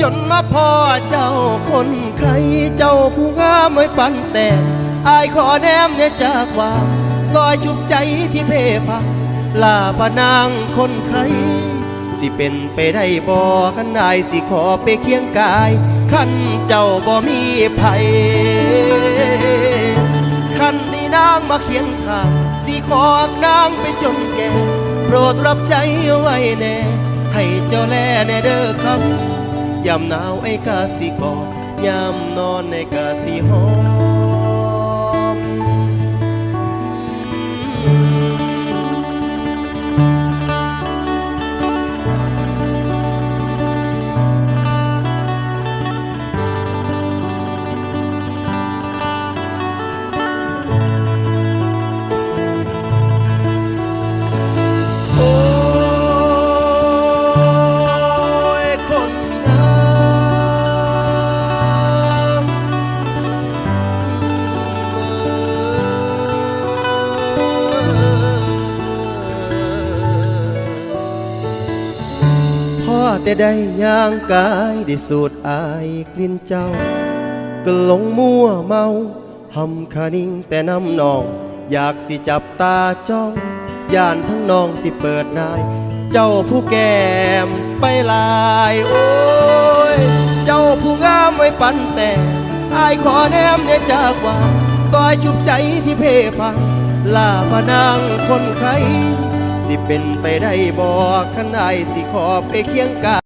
จนมาพ่อเจ้าคนไข้เจ้าผู้งามไม่ปันแต่อายขอแนมเนี่ยจากว่าซอยชุบใจที่เพพักลาพนางคนไข้สิเป็นไปได้บ่ขันนายสิขอไปเคียงกายขันเจ้าบ่มีภัยขันนี่นางมาเคียงข้างสิขอนางไปจนแก่โปรดรับใจไว้แน่ให้เจ้าแลแน่เด้อคำ ยามหนาวไอ้กาสิกอดยามนอนไอ้กาสิหอ แต่ได้ย่างกายได้สูดอายกลิ่นเจ้า ก็หลงมั่วเมาหำคานิ่งแต่น้ำนอง อยากสิจับตาจ้องย่านทั้งน้องสิเปิดนาย เจ้าผู้แก้มไปลายโอ้ย เจ้าผู้งามไว้ปันแต่อายขอแนมเนี่ยจากว่าซอยชุบใจที่เพพังลาพนางคนไข้ สิเป็นไปได้บอกขันไอายสิขอไปเคียงกาย